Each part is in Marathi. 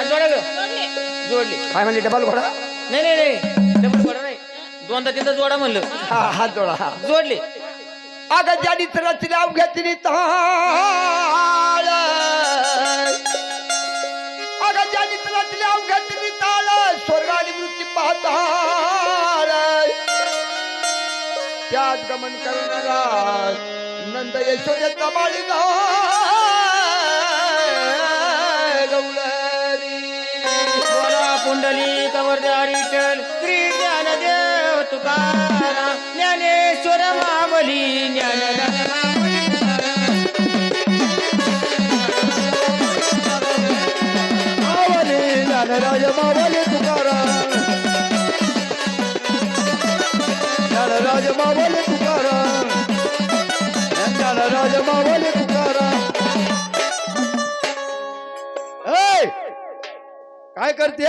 हात ग जोडले. जोडले. काय म्हणजे डबल घोडा? नाही नाही नाही. डबल जोडा नाही. दोनदा तीनदा जोडा म्हणलं. हा हात जोडा हा. जोडले. अगं ज्यानीच रचल्या अवघ्यातली ताळ अगं ज्यानीच रचल्या अवघ्यातली ताळ स्वर्ग आणि मृत्यू पाहताळ त्यात गमन करणारा नंद यशोदेचा बाळीगा गौरी बोला पुंडली कवरदार विठ्ठल श्री ज्ञानदेव तुकाराम ज्ञानेश्वर मावली ज्ञान मावले ज्ञानराज मावले तुकाराम ज्ञानराज मावले तुकाराम ज्ञानराज मावले तुकाराम काय करते?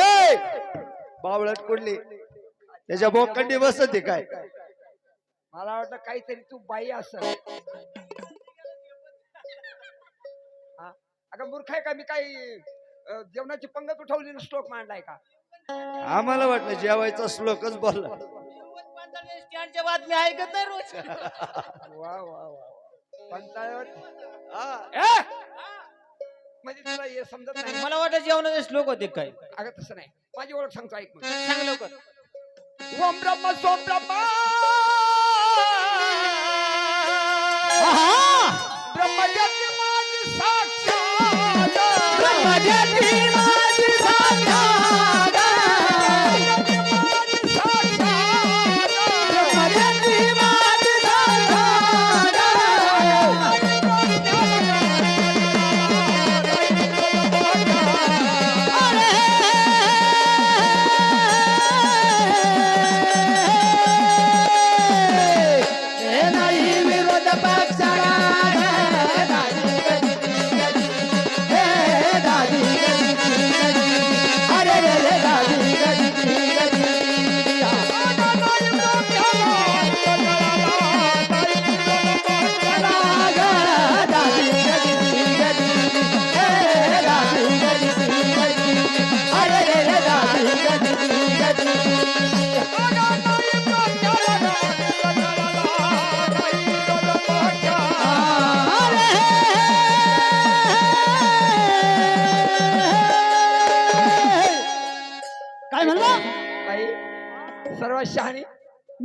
बावळट कुडली त्याच्या बोकंडी बसते काय मला वाटतं काहीतरी तू बाई असेल हा? अगं मूर्ख आहे का मी काही जेवणाची पंगत उठवली स्टोक मांडलाय का आम्हाला वाटलं जेवायचा श्लोकच बोलला स्टँडच्या बातमी ऐकत नाही रोज वा वा वा पंचायत हा. ए! म्हणजे तुला हे समजत नाही मला वाटतं जेवणाचे श्लोक होते काय. अगं तसं नाही. माझी ओळख सांगतो ऐक मग. सांग लवकर. ओम ब्रह्म सोम ब्रह्मा. ब्रह्मज्योती माझी साक्षात. ब्रह्मज्योती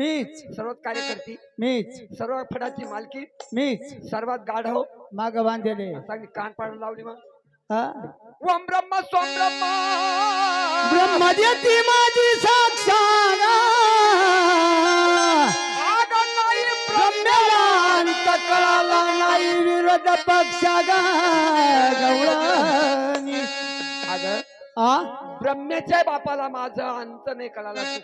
मीच. सर्वात कार्यकर्ती. मीच. सर्व फडाची मालकी. मीच. सर्वात गाढव. माग बांधलेले. चांगली कान पाडून लावली मग. हा? ओम ब्रह्म सोम ब्रह्मा. ब्रह्मज्योती माझी साक्षात. ब्रह्मवांत कळाला नाही विरोध पक्षा गवळणी. अगं आ? ब्रह्मेच्या बापाला माझा अंत नाही कळाला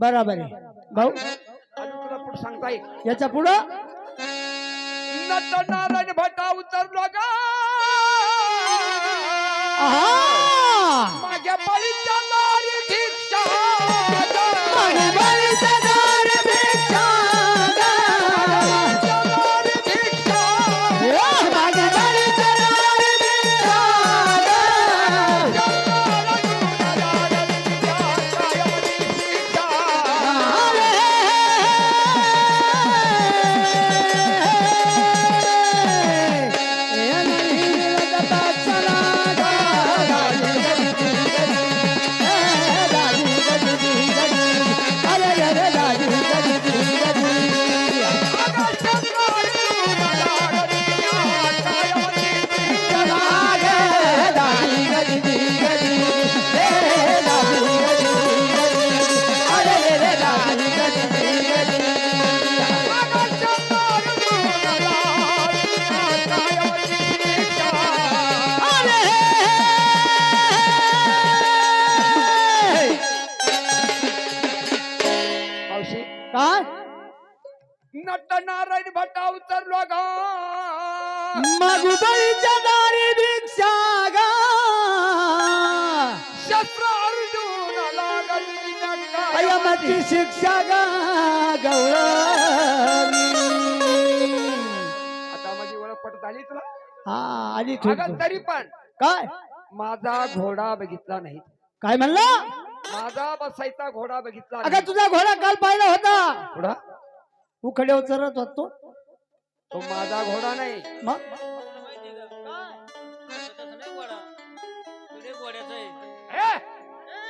बराबर आहे. भाऊ? अजून तुला पुढे सांगता येईल. याच्या पुढं? नट नारायण भटा उतरलो ग. काय नट नारायण भटा उतरलो ग. मगुबळीच्या दारी भिक्षा गा. शस्त्र अर्जुन लागली अयमाची शिक्षा गा गवळणी आता माझी ओळख पटत आली तुला? हा आली अगं थोडी. तरी पण. काय? माझा घोडा बघितला नाही. काय म्हणला? माझा बसायचा घोडा बघितला अगं. तुझा घोडा काल पाहिला होता घोडा उखड्यावर चरत होतो तो माझा घोडा नाही मग तसं नाही घोडा तुझे घोड्याचं आहे? ए,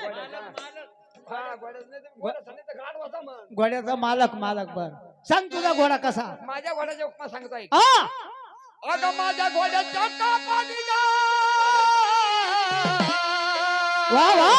घोड्याचा. मालक, मालक. हा, घोड्याचं घोड्याचं. घोड्याचा बर सांग तुझा घोडा कसा माझ्या घोड्याच्या उपमा सांगतोय हा अगं माझ्या घोड्याच्या कापानी वा वा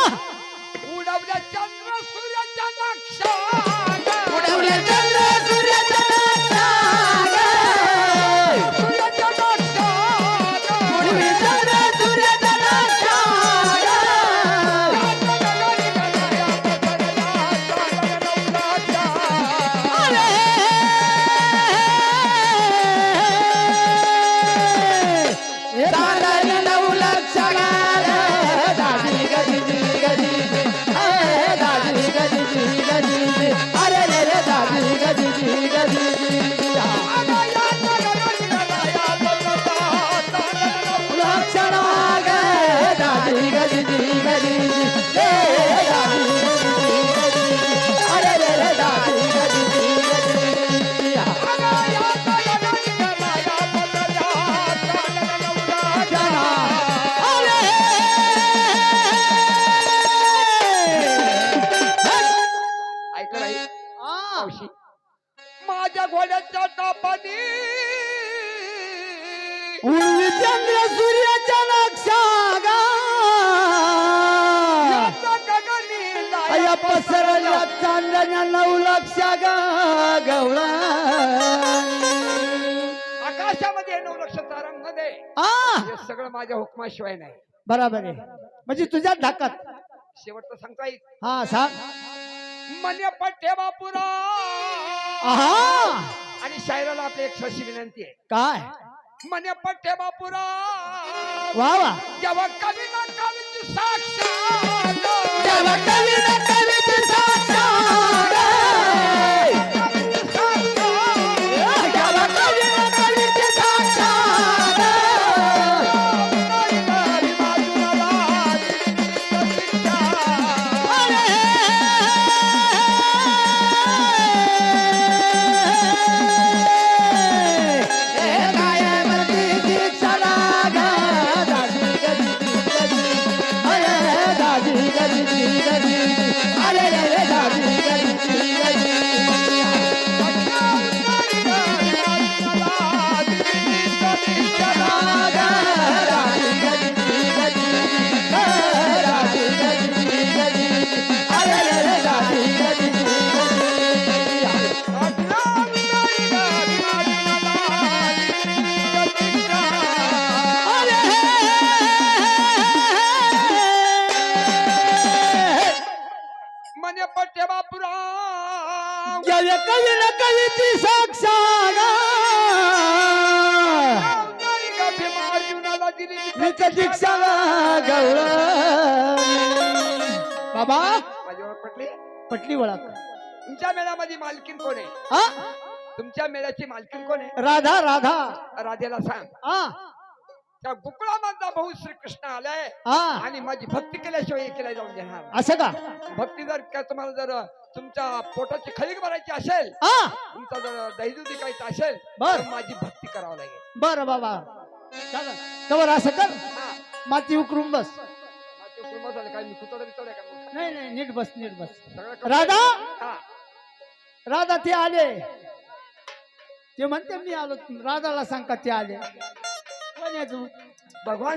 माझ्या घोड्याच्या टापानी उर्वी चंद्र सूर्याच्या नक्षागा अया पसरल्या चांदण्या नऊ लक्ष गा गवळा. आकाशामध्ये नऊ लक्ष तारांमध्ये हे सगळं माझ्या हुकमाशिवाय नाही. बराबर आहे. म्हणजे तुझ्या धाकात शेवटचं सांगता येईल? हा सांग. मन्य पट्टे बापुरा आणि शायराला आपली एक अशी विनंती आहे. काय? मन्य पट्टे बापुरा वा वा. जेव्हा कवी ना कवीची देवा कवी न Let कवी न कवीची साक्षात. दीक्षा गवळ बाबा पटली पटली ओळख तुमच्या मेळ्यामध्ये मालकीन कोण आहे? हा तुमच्या मेळ्याची मालकीन कोण आहे? राधा राधा. राधेला सांग. हा त्या गोकुळामधला भाऊ श्रीकृष्ण आलाय हा आणि माझी भक्ती केल्याशिवाय एकीला जाऊन देणार. असं का? भक्ती जर का तुम्हाला जर तुमच्या पोटाची खळीक भरायची असेल हा. तुमचा जर विकायचं असेल बर. माझी भक्ती करावं लागेल. बर बाबा. कवर असं कर. माती उकरून बस. काय मी? नाही नाही नीट बस नीट बस. राधा? हा. राधा ते आले. ते म्हणते मी आलो. राधाला सांग का ते आले. कोण भगवान